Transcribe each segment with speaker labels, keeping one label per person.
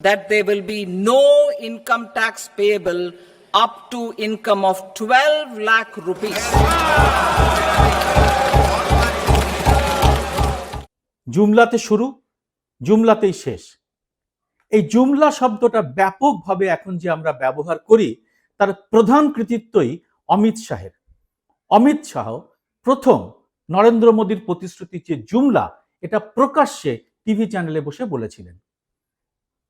Speaker 1: that there will be no income tax payable up to income of 12 lakh rupees.
Speaker 2: জুমলাতে শুরু, জুমলাতেই শেষ। এই জুমলা শব্দটা ব্যাপকভাবে এখন যে আমরা ব্যবহার করি, তার প্রধান কৃতিত্বই অমিত শাহের। অমিত শাহ প্রথম নরেন্দ্র মোদীর প্রতিশ্রুতি যে জুমলা, এটা প্রকাশ্যে টিভি চ্যানেলে বসে বলেছিলেন।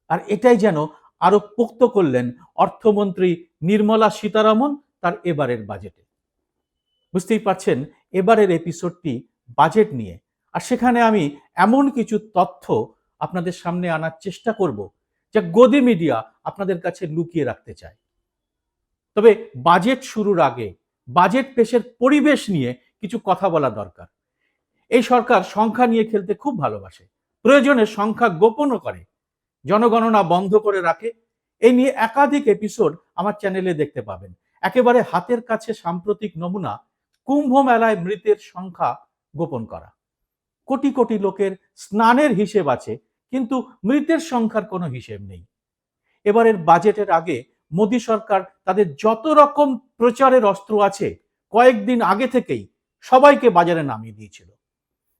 Speaker 2: আর এটাই যেন আরও পোক্ত করলেন অর্থমন্ত্রী নির্মলা সীতারামন তার এবারের বাজেটে। বুঝতেই পারছেন, এবারের এপিসোডটি বাজেট নিয়ে। আর সেখানে আমি এমন কিছু তথ্য আপনাদের সামনে আনার চেষ্টা করব যা গদি মিডিয়া আপনাদের কাছে লুকিয়ে রাখতে চায়। তবে বাজেট শুরুর আগে, বাজেট পেশের পরিবেশ নিয়ে কিছু কথা বলা দরকার। এই সরকার সংখ্যা নিয়ে খেলতে খুব ভালোবাসে। প্রয়োজনে সংখ্যা গোপনও করে। জনগণনা বন্ধ করে রাখে। এই নিয়ে একাধিক এপিসোড আমার চ্যানেলে দেখতে পাবেন। একেবারে হাতের কাছে সাম্প্রতিক নমুনা, কুম্ভ মেলায় মৃতের সংখ্যা গোপন করা। কোটি কোটি লোকের স্নানের হিসেব আছে, কিন্তু মৃতের সংখ্যার কোনো হিসেব নেই। এবারের বাজেটের আগে মোদী সরকার তাদের যত রকম প্রচারের অস্ত্র আছে, কয়েকদিন আগে থেকেই সবাইকে বাজারে নামিয়ে দিয়েছিল।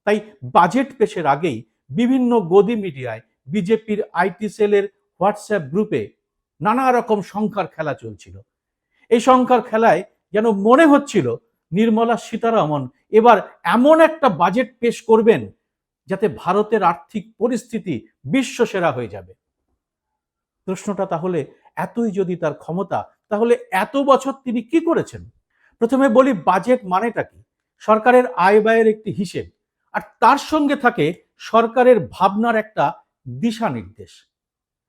Speaker 2: তাই বাজেট পেশের আগেই বিভিন্ন গদি মিডিয়ায় বিজেপির আইটি সেলের হোয়াটসঅ্যাপ গ্রুপে নানা রকম সংখ্যার খেলা চলছিল। এই সংখ্যার খেলায় যেন মনে হচ্ছিল নির্মলা সীতারামন এবার এমন একটা বাজেট পেশ করবেন যাতে ভারতের আর্থিক পরিস্থিতি বিশ্বসেরা হয়ে যাবে। প্রশ্নটা তাহলে, এতই যদি তার ক্ষমতা, তাহলে এত বছর তিনি কি করেছেন? প্রথমে বলি, বাজেট মানেটা কি? সরকারের আয় ব্যয়ের একটি হিসেব। আর তার সঙ্গে থাকে সরকারের ভাবনার একটা দিশা নির্দেশ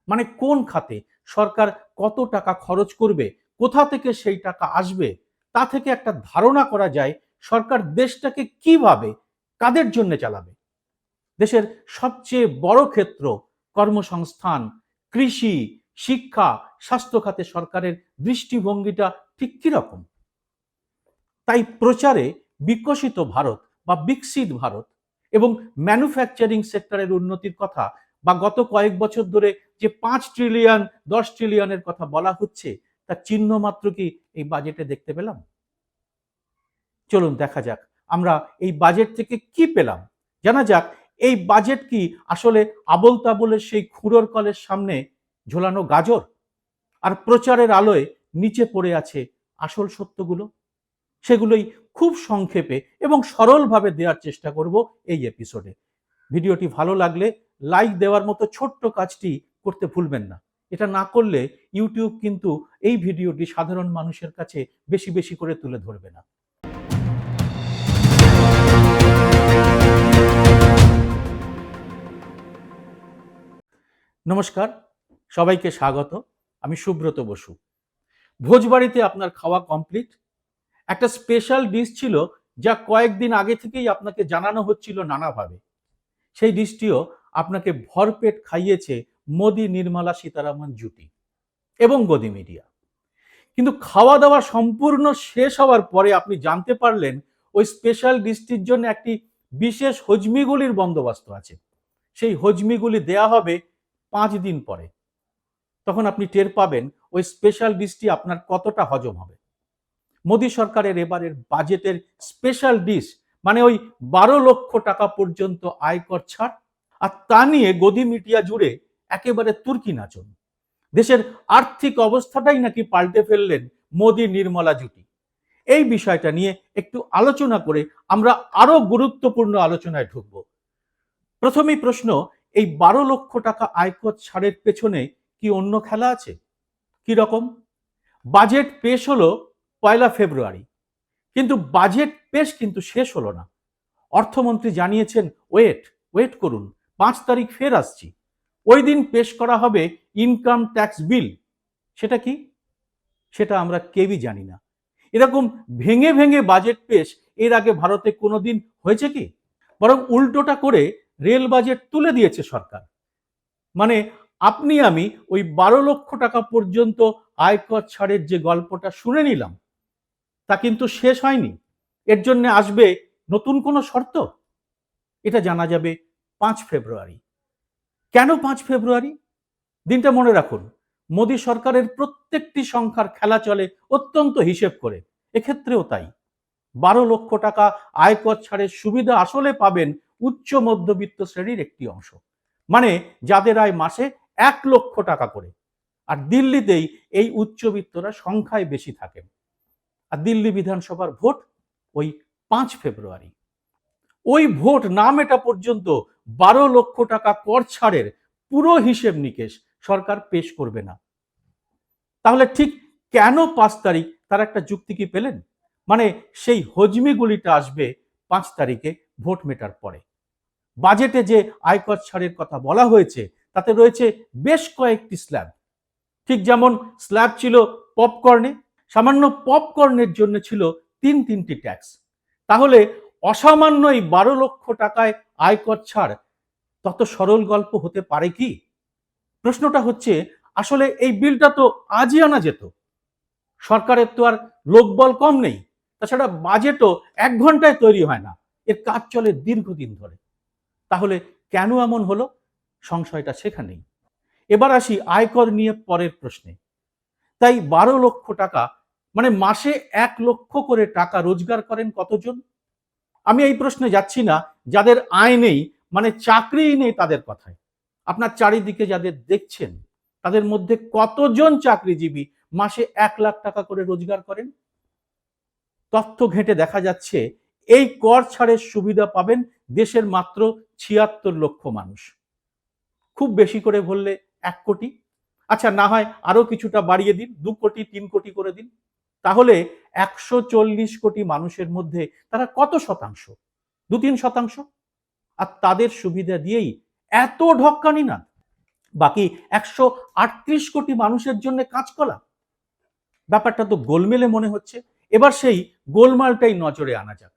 Speaker 2: মানে কোন খাতে সরকার কত টাকা খরচ করবে, কোথা থেকে সেই টাকা আসবে, তা থেকে একটা ধারণা করা যায় সরকার দেশটাকে কীভাবে, কাদের জন্য চালাবে। দেশের সবচেয়ে বড় ক্ষেত্র কর্মসংস্থান, কৃষি, শিক্ষা, স্বাস্থ্য খাতে সরকারের দৃষ্টিভঙ্গিটা ঠিক কীরকম? তাই প্রচারে বিকশিত ভারত বা বিকশিত ভারত এবং ম্যানুফ্যাকচারিং সেক্টরের উন্নতির কথা বা গত কয়েক বছর ধরে যে পাঁচ ট্রিলিয়ন দশ ট্রিলিয়নের কথা বলা হচ্ছে, তার চিহ্ন মাত্র কি এই বাজেটে দেখতে পেলাম? চলুন দেখা যাক, আমরা এই বাজেট থেকে কি পেলাম? জানা যাক, এই বাজেট কি আসলে আবল তাবলের সেই খুঁড়োর কলের সামনে ঝোলানো গাজর? আর প্রচারের আলোয় নিচে পড়ে আছে আসল সত্যগুলো? সেগুলোই খুব সংক্ষেপে এবং সরলভাবে দেওয়ার চেষ্টা করব এই এপিসোডে ভিডিওটি ভালো লাগলে লাইক দেওয়ার মতো ছোট্ট কাজটি করতে ভুলবেন না। এটা না করলে ইউটিউব কিন্তু এই ভিডিওটি সাধারণ মানুষের কাছে বেশি বেশি করে তুলে ধরবে না। নমস্কার, সবাইকে স্বাগত। আমি সুব্রত বসু। ভোজবাড়িতে আপনার খাওয়া কমপ্লিট। একটা স্পেশাল ডিশ ছিল যা কয়েকদিন আগে থেকেই আপনাকে জানানো হচ্ছিল নানাভাবে। সেই ডিশটিও আপনাকে ভরপেট খাইয়েছে মোদি, নির্মলা, সীতারামন, জুটি এবং গদি মিডিয়া। কিন্তু খাওয়া দাওয়া সম্পূর্ণ শেষ হওয়ার পরে আপনি জানতে পারলেন, ওই স্পেশাল ডিশটির জন্য একটি বিশেষ হজমিগুলির বন্দোবস্ত আছে। সেই হজমিগুলি দেয়া হবে পাঁচ দিন পরে। তখন আপনি টের পাবেন, ওই স্পেশাল ডিশটি আপনার কতটা হজম হবে। মোদী সরকারের এবারের বাজেটের স্পেশাল ডিশ মানে ওই বারো লক্ষ টাকা পর্যন্ত আয়কর ছাড়, আর তা নিয়ে গদি মিডিয়া জুড়ে একেবারে তুর্কি নাচন। দেশের আর্থিক অবস্থাটাই নাকি পাল্টে ফেললেন মোদী নির্মলা জুটি। এই বিষয়টা নিয়ে একটু আলোচনা করে আমরা আরও গুরুত্বপূর্ণ আলোচনায় ঢুকব। প্রথমেই প্রশ্ন, এই বারো লক্ষ টাকা আয়কর ছাড়ের পেছনে কি অন্য খেলা আছে? কি রকম বাজেট পেশ হলো পয়লা ফেব্রুয়ারি। কিন্তু বাজেট পেশ কিন্তু শেষ হলো না। অর্থমন্ত্রী জানিয়েছেন, ওয়েট ওয়েট করুন, পাঁচ তারিখ ফের আসছি। ওই দিন পেশ করা হবে ইনকাম ট্যাক্স বিল সেটা কি? সেটা আমরা কেউই জানি না। এরকম ভেঙে ভেঙে বাজেট পেশ এর আগে ভারতে কোনোদিন হয়েছে কি? বরং উল্টোটা করে রেল বাজেট তুলে দিয়েছে সরকার। মানে আপনি আমি ওই বারো লক্ষ টাকা পর্যন্ত আয়কর ছাড়ের যে গল্পটা শুনে নিলাম তা কিন্তু শেষ হয়নি। এর জন্য আসবে নতুন কোনো শর্ত? এটা জানা যাবে পাঁচ ফেব্রুয়ারি। কেন পাঁচ ফেব্রুয়ারি? দিনটা মনে রাখুন, মোদী সরকারের প্রত্যেকটি সংখ্যার খেলা চলে অত্যন্ত হিসেব করে। এক্ষেত্রেও তাই। বারো লক্ষ টাকা আয়কর ছাড়ের সুবিধা আসলে পাবেন উচ্চ মধ্যবিত্ত শ্রেণির একটি অংশ। মানে যাদের আয় মাসে এক লক্ষ টাকা করে। আর দিল্লিতেই এই উচ্চবিত্তরা সংখ্যায় বেশি থাকেন। আর দিল্লি বিধানসভার ভোট ওই পাঁচ ফেব্রুয়ারি। ওই ভোট না মেটা পর্যন্ত বারো লক্ষ টাকা কর ছাড়ের পুরো হিসেব নিকেশ সরকার পেশ করবে না। তাহলে ঠিক কেন পাঁচ তারিখ তার একটা যুক্তি কি পেলেন? মানে সেই হজমিগুলিটা আসবে পাঁচ তারিখে ভোট মেটার পরে। বাজেটে যে আয়কর ছাড়ের কথা বলা হয়েছে, তাতে রয়েছে বেশ কয়েকটি স্ল্যাব। ঠিক যেমন স্ল্যাব ছিল পপকর্নে সামান্য পপকর্নের জন্য ছিল তিন তিনটি ট্যাক্স তাহলে অসামান্য এই বারো লক্ষ টাকায় আয়কর ছাড়, তত সরল গল্প হতে পারে কি? প্রশ্নটা হচ্ছে, আসলে এই বিলটা তো আজই আনা যেত। সরকারের তো আর লোকবল কম নেই, তাছাড়া বাজেটও এক ঘন্টায় তৈরি হয় না, এর কাজ চলে দীর্ঘদিন ধরে। তাহলে কেন এমন হলো? সংশয়টা সেখানেই। এবার আসি আয়কর নিয়ে পরের প্রশ্নে। তাই বারো লক্ষ টাকা মানে মাসে এক লক্ষ করে টাকা রোজগার করেন কতজন? আমি এই প্রশ্নে যাচ্ছি না, যাদের আয় নেই মানে চাকরিই নেই তাদের কথায়। আপনার চারিদিকে যাদের দেখছেন, তাদের মধ্যে কতজন চাকরিজীবী মাসে এক লাখ টাকা করে রোজগার করেন? তথ্য ঘেঁটে দেখা যাচ্ছে, এই কর ছাড়ের সুবিধা পাবেন দেশের মাত্র ছিয়াত্তর লক্ষ মানুষ। খুব বেশি করে বললে এক কোটি। আচ্ছা না হয় আরও কিছুটা বাড়িয়ে দিন, দু কোটি, তিন কোটি করে দিন। তাহলে একশো চল্লিশ কোটি মানুষের মধ্যে তারা কত শতাংশ? দু তিন শতাংশ? আর তাদের সুবিধা দিয়েই এত ঢক্কানি না। বাকি একশো আটত্রিশ কোটি মানুষের জন্য কাজকলা ব্যাপারটা তো গোলমেলে মনে হচ্ছে। এবার সেই গোলমালটাই নজরে আনা যাক।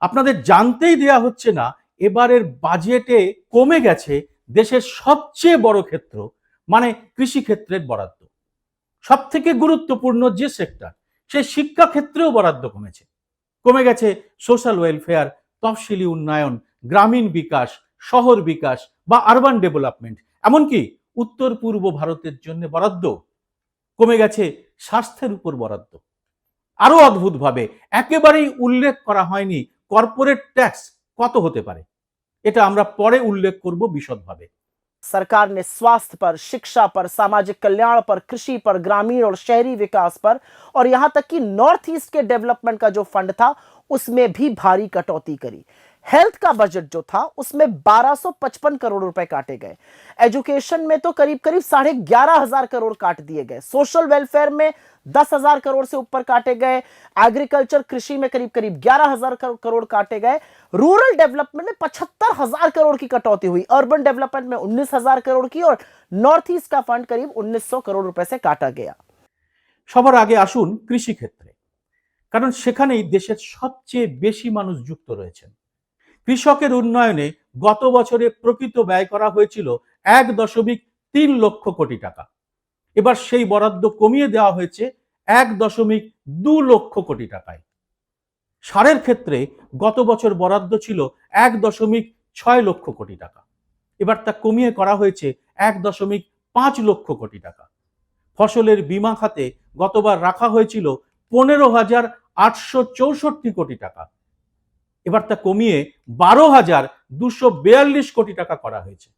Speaker 2: আপনাদের জানতেই দেয়া হচ্ছে না, এবারের বাজেটে কমে গেছে দেশের সবচেয়ে বড় ক্ষেত্র মানে কৃষি ক্ষেত্রের বরাদ্দ। সব থেকে গুরুত্বপূর্ণ যে সেক্টর সেই শিক্ষা ক্ষেত্রেও বরাদ্দ কমেছে। কমে গেছে সোশ্যাল ওয়েলফেয়ার তফসিলি উন্নয়ন, গ্রামীণ বিকাশ, শহর বিকাশ বা আরবান ডেভেলপমেন্ট এমনকি উত্তর পূর্ব ভারতের জন্য বরাদ্দ কমে গেছে স্বাস্থ্যের উপর বরাদ্দ। আরও অদ্ভুতভাবে একেবারেই উল্লেখ করা হয়নি কর্পোরেট ট্যাক্স কত হতে পারে। এটা আমরা পরে উল্লেখ করব বিশদভাবে।
Speaker 3: सरकार ने स्वास्थ्य पर, शिक्षा पर, सामाजिक कल्याण पर, कृषि पर, ग्रामीण और शहरी विकास पर और यहाँ तक कि नॉर्थ ईस्ट के डेवलपमेंट का जो फंड था, उसमें भी भारी कटौती करी। हेल्थ का बजट जो था उसमें 1255 करोड़ रुपए काटे गए एजुकेशन में तो करीब करीब साढ़े ग्यारह हजार करोड़ काट दिए गए सोशल वेलफेयर में दस हजार करोड़ से ऊपर काटे गए एग्रीकल्चर कृषि में करीब करीब ग्यारह हजार करोड़ काटे गए रूरल डेवलपमेंट में पचहत्तर हजार करोड़ की कटौती हुई अर्बन डेवलपमेंट में उन्नीस हजार करोड़ की और नॉर्थ ईस्ट का फंड करीब उन्नीस सौ करोड़ रुपए से काटा गया
Speaker 2: সবার আগে আসুন কৃষিক্ষেত্রে কারণ সেখানেই দেশের সবচেয়ে বেশি মানুষ যুক্ত রয়েছেন কৃষকের উন্নয়নে গত বছরে প্রকৃত ব্যয় করা হয়েছিল এক দশমিক তিন লক্ষ কোটি টাকা। এবার সেই বরাদ্দ কমিয়ে দেওয়া হয়েছে এক দশমিক দু লক্ষ কোটি টাকায়। সারের ক্ষেত্রে গত বছর বরাদ্দ ছিল এক দশমিক ছয় লক্ষ কোটি টাকা। এবার তা কমিয়ে করা হয়েছে এক দশমিক পাঁচ লক্ষ কোটি টাকা। ফসলের বীমা খাতে গতবার রাখা হয়েছিল পনেরো হাজার আটশো চৌষট্টি কোটি টাকা। এবার তা কমিয়ে বারো হাজার দুশো বেয়াল্লিশ কোটি টাকা করা হয়েছে।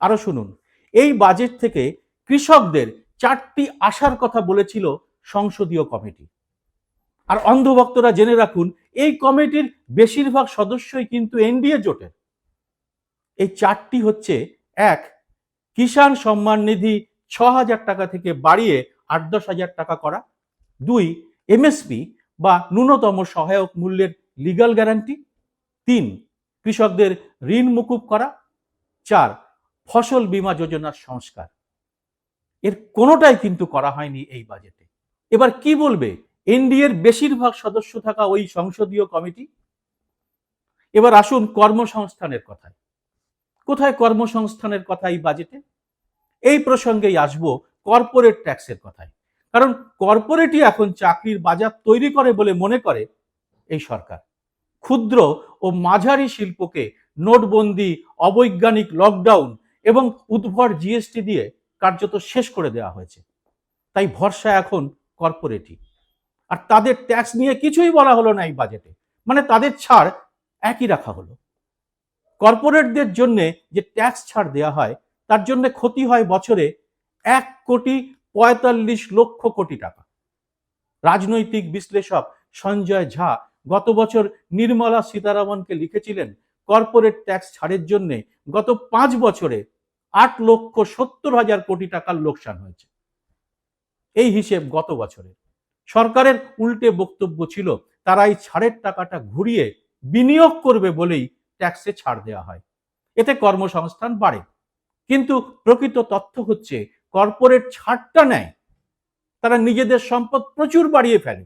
Speaker 2: আরও শুনুন, এই বাজেট থেকে কৃষকদের চারটি আশার কথা বলেছিল সংসদীয় কমিটি। আর অন্ধভক্তরা জেনে রাখুন, এই কমিটির বেশিরভাগ সদস্যই কিন্তু এনডিএ জোটের। এই চারটি হচ্ছে, এক, কিষাণ সম্মান নিধি ছ হাজার টাকা থেকে বাড়িয়ে আট দশ হাজার টাকা করা। দুই, এমএসপি বা ন্যূনতম সহায়ক মূল্যের লিগাল গ্যারান্টি তিন, কৃষকদের ঋণ মুকুব করা। চার, ফসল বীমা যোজনার সংস্কার। এর কোনোটাই কিন্তু করা হয়নি এই বাজেটে এবার কি বলবে? এনডিএর বেশিরভাগ সদস্য থাকা ওই সংসদীয় কমিটি? এবার আসুন কর্মসংস্থানের কথায়। কোথায় কর্মসংস্থানের কথা এই বাজেটে এই প্রসঙ্গেই আসব কর্পোরেট ট্যাক্সের কথায়। কারণ কর্পোরেটই এখন চাকরির বাজার তৈরি করে বলে মনে করে এই সরকার। ক্ষুদ্র ও মাঝারি শিল্পকে নোটবন্দি, অবৈজ্ঞানিক লকডাউন এবং উদ্ভর জিএসটি দিয়ে কার্যত শেষ করে দেওয়া হয়েছে। তাই ভরসা এখন কর্পোরেটই আর তাদের ট্যাক্স নিয়ে কিছুই বলা হলো না এই বাজেটে মানে তাদের ছাড় একই রাখা হলো। কর্পোরেটদের জন্য যে ট্যাক্স ছাড় দেওয়া হয়, তার জন্য ক্ষতি হয় বছরে এক কোটি পঁয়তাল্লিশ লক্ষ কোটি টাকা। রাজনৈতিক বিশ্লেষক সঞ্জয় ঝা গত বছর নির্মলা সীতারামনকে লিখেছিলেন, কর্পোরেট ট্যাক্স ছাড়ের জন্য গত পাঁচ বছরে আট লক্ষ সত্তর হাজার কোটি টাকার লোকসান হয়েছে। এই হিসেব গত বছরে সরকারের উল্টে বক্তব্য ছিল তারা এই ছাড়ের টাকাটা ঘুরিয়ে বিনিয়োগ করবে বলেই ট্যাক্সে ছাড় দেওয়া হয়। এতে কর্মসংস্থান বাড়ে। কিন্তু প্রকৃত তথ্য হচ্ছে, কর্পোরেট ছাড়টা নেয়। তারা নিজেদের সম্পদ প্রচুর বাড়িয়ে ফেলে,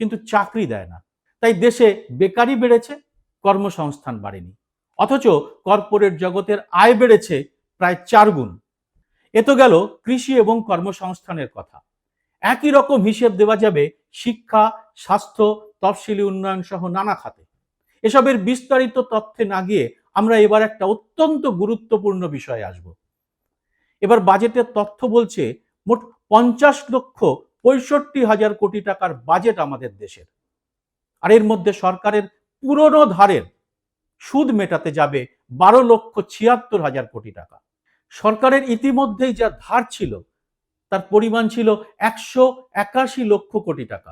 Speaker 2: কিন্তু চাকরি দেয় না। তাই দেশে বেকারি বেড়েছে, কর্মসংস্থান বাড়েনি। অথচ কর্পোরেট জগতের আয় বেড়েছে প্রায় চার গুণ। এ তো গেল কৃষি এবং কর্মসংস্থানের কথা। একই রকম হিসেব দেওয়া যাবে শিক্ষা, স্বাস্থ্য, তফসিলি উন্নয়ন সহ নানা খাতে। এসবের বিস্তারিত তথ্যে না গিয়ে আমরা এবার একটা অত্যন্ত গুরুত্বপূর্ণ বিষয়ে আসব। এবার বাজেটের তথ্য বলছে মোট পঞ্চাশ লক্ষ পঁয়ষট্টি হাজার কোটি টাকার বাজেট আমাদের দেশের। আর এর মধ্যে সরকারের পুরনো ধারের সুদ মেটাতে যাবে বারো লক্ষ ছিয়াত্তর হাজার কোটি টাকা। সরকারের ইতিমধ্যেই যা ধার ছিল, তার পরিমাণ ছিল একশো একাশি লক্ষ কোটি টাকা।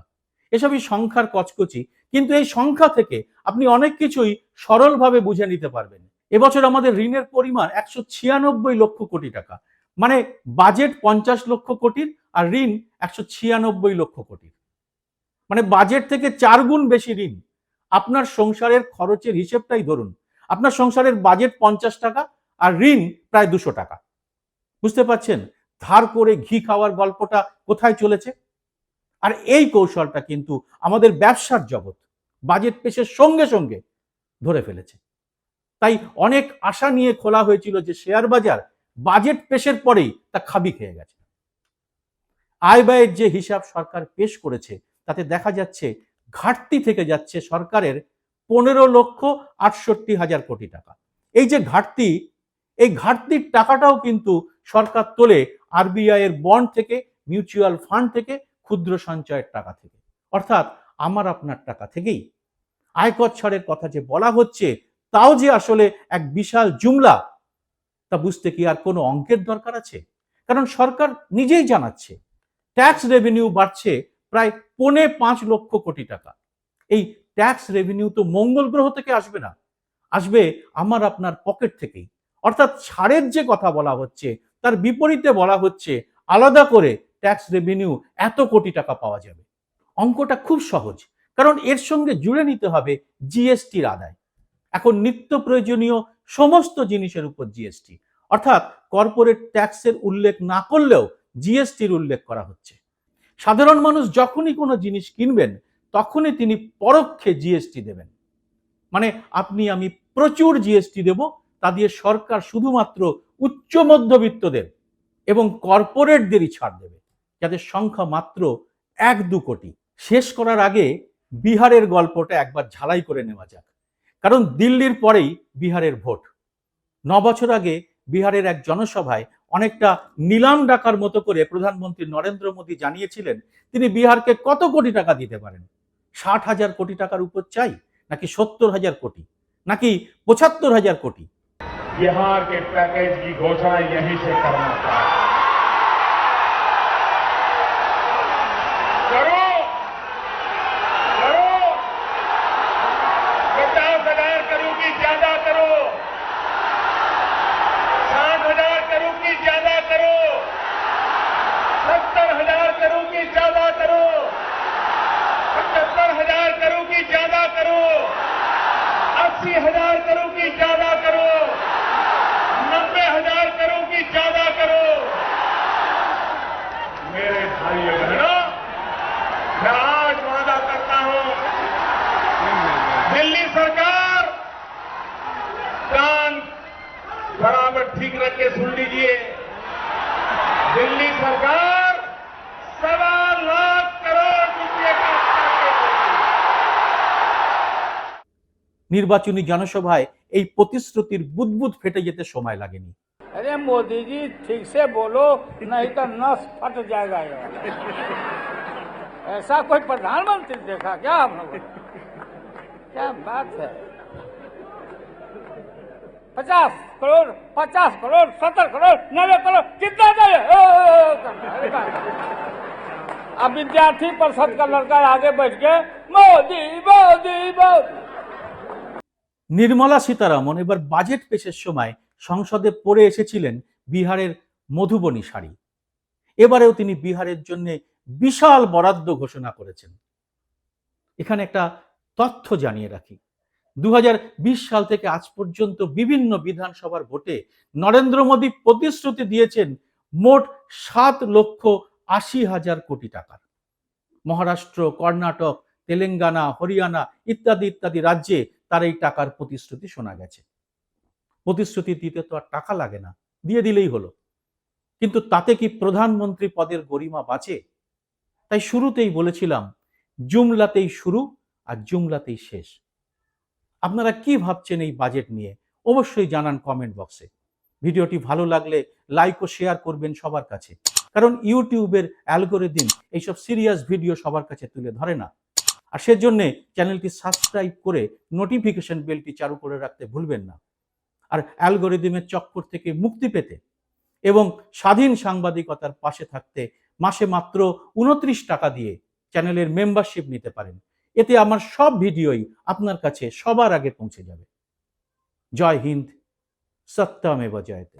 Speaker 2: এসবই সংখ্যার কচকচি, কিন্তু এই সংখ্যা থেকে আপনি অনেক কিছুই সরলভাবে বুঝে নিতে পারবেন। এবছর আমাদের ঋণের পরিমাণ একশো ছিয়ানব্বই লক্ষ কোটি টাকা। মানে বাজেট পঞ্চাশ লক্ষ কোটির আর ঋণ একশো ছিয়ানব্বই লক্ষ কোটির। মানে বাজেট থেকে চার গুণ বেশি ঋণ। আপনার সংসারের খরচের হিসেবটাই ধরুন। আপনার সংসারের বাজেট পঞ্চাশ টাকা আর ঋণ প্রায় দুশো টাকা। বুঝতে পারছেন? ধার করে ঘি খাওয়ার গল্পটা কোথায় চলেছে? আর এই কৌশলটা কিন্তু আমাদের ব্যবসার জগৎ বাজেট পেশের সঙ্গে সঙ্গে ধরে ফেলেছে। তাই অনেক আশা নিয়ে খোলা হয়েছিল যে শেয়ার বাজার বাজেট পেশের পরেই তা খাবি খেয়ে গেছে। আয় ব্যয়ের যে হিসাব সরকার পেশ করেছে তাতে দেখা যাচ্ছে ঘাটতি থেকে যাচ্ছে সরকারের পনেরো লক্ষ আটষট্টি হাজার কোটি টাকা। এই যে ঘাটতি, এই ঘাটতির টাকাটাও কিন্তু সরকার তোলে আরবিআই এর বন্ড থেকে, মিউচুয়াল ফান্ড থেকে, ক্ষুদ্র সঞ্চয়ের টাকা থেকে। অর্থাৎ আমার আপনার টাকা থেকেই। আয়কর ছাড়ের কথা যে বলা হচ্ছে, তাও যে আসলে এক বিশাল জুমলা, তা বুঝতে কি আর কোনো অঙ্কের দরকার আছে? কারণ সরকার নিজেই জানাচ্ছে, ট্যাক্স রেভিনিউ বাড়ছে প্রায় পৌনে পাঁচ লক্ষ কোটি টাকা। এই ট্যাক্স রেভিনিউ তো মঙ্গল গ্রহ থেকে আসবে না, আসবে আমার আপনার পকেট থেকেই। অর্থাৎ ছাড়ের যে কথা বলা হচ্ছে, তার বিপরীতে বলা হচ্ছে, আলাদা করে ট্যাক্স রেভিনিউ এত কোটি টাকা পাওয়া যাবে। অঙ্কটা খুব সহজ, কারণ এর সঙ্গে জুড়ে নিতে হবে জিএসটির আদায়। এখন নিত্য প্রয়োজনীয় সমস্ত জিনিসের উপর জিএসটি অর্থাৎ কর্পোরেট ট্যাক্সের উল্লেখ না করলেও জিএসটির উল্লেখ করা হচ্ছে। সাধারণ মানুষ যখনই কোনো জিনিস কিনবেন, তখনই তিনি পরোক্ষে জিএসটি দেবেন। মানে আপনি, আমি প্রচুর জিএসটি দেব, তা দিয়ে সরকার শুধুমাত্র উচ্চ মধ্যবিত্তদের এবং কর্পোরেটদেরই ছাড় দেবে যাদের সংখ্যা মাত্র এক দু কোটি। শেষ করার আগে বিহারের গল্পটা একবার ঝালাই করে নেওয়া যাক। কারণ দিল্লির পরেই বিহারের ভোট। ন বছর আগে বিহারের এক জনসভায় অনেকটা নিলাম ডাকার মতো করে প্রধানমন্ত্রী নরেন্দ্র মোদী জানিয়েছিলেন তিনি বিহারকে কত কোটি টাকা দিতে পারেন ষাট হাজার কোটি টাকার উপর চাই নাকি সত্তর হাজার কোটি নাকি পঁচাত্তর হাজার কোটি
Speaker 4: बिहार के पैकेज की घोषणा यहीं से करना अस्सी हज़ार करोड़ की ज़्यादा करो। नब्बे हज़ार करोड़ की ज़्यादा करो। मेरे भाई बहनों, मैं आज वादा करता हूँ, दिल्ली सरकार कान बराबर ठीक रख के सुन
Speaker 2: নির্বাচনী জনসভায় এই প্রতিশ্রুতির বুদবুদ ফেটে যেতে সময় লাগেনি
Speaker 5: अरे मोदी जी ठीक से बोलो नहीं तो नस फट जाएगा ये ऐसा कोई प्रधानमंत्री देखा क्या हम लोगों ने? क्या बात है पचास करोड़ पचास करोड़ सत्तर करोड़ नब्बे करोड़ कितना चाहिए ओ, ओ, ओ, करना है, करना है। अब विद्यार्थी परिषद का लड़का आगे बैठ के मोदी मोदी मोदी
Speaker 2: নির্মলা সীতারামন এবার বাজেট পেশের সময় সংসদে পড়ে এসেছিলেন বিহারের মধুবনী শাড়ি। এবারেও তিনি বিহারের জন্য বিশাল বরাদ্দ ঘোষণা করেছেন। এখানে একটা তথ্য জানিয়ে রাখি। দু হাজার বিশ সাল থেকে আজ পর্যন্ত বিভিন্ন বিধানসভার ভোটে নরেন্দ্র মোদী প্রতিশ্রুতি দিয়েছেন মোট সাত লক্ষ আশি হাজার কোটি টাকার। মহারাষ্ট্র, কর্ণাটক, তেলেঙ্গানা, হরিয়ানা ইত্যাদি ইত্যাদি রাজ্যে তার এই টাকার প্রতিশ্রুতি শোনা গেছে। প্রতিশ্রুতি দিতে তো আর টাকা লাগে না, দিয়ে দিলেই হলো। কিন্তু তাতে কি প্রধানমন্ত্রী পদের গরিমা বাঁচে? তাই শুরুতেই বলেছিলাম, জুমলাতেই শুরু আর জুমলাতেই শেষ। আপনারা কি ভাবছেন এই বাজেট নিয়ে? অবশ্যই জানান কমেন্ট বক্সে। ভিডিওটি ভালো লাগলে লাইক ও শেয়ার করবেন সবার কাছে। কারণ ইউটিউবের অ্যালগোরিদিন এইসব সিরিয়াস ভিডিও সবার কাছে তুলে ধরে না। আর সেজন্য চ্যানেলটি সাবস্ক্রাইব করে নোটিফিকেশন বেলটি চালু করে রাখতে ভুলবেন না। আর অ্যালগোরিদমের চক্কর থেকে মুক্তি পেতে এবং স্বাধীন সাংবাদিকতার পাশে থাকতে মাসে মাত্র উনত্রিশ টাকা দিয়ে চ্যানেলের মেম্বারশিপ নিতে পারেন। এতে আমার সব ভিডিওই আপনার কাছে সবার আগে পৌঁছে যাবে। জয় হিন্দ সত্যমেব জয়তে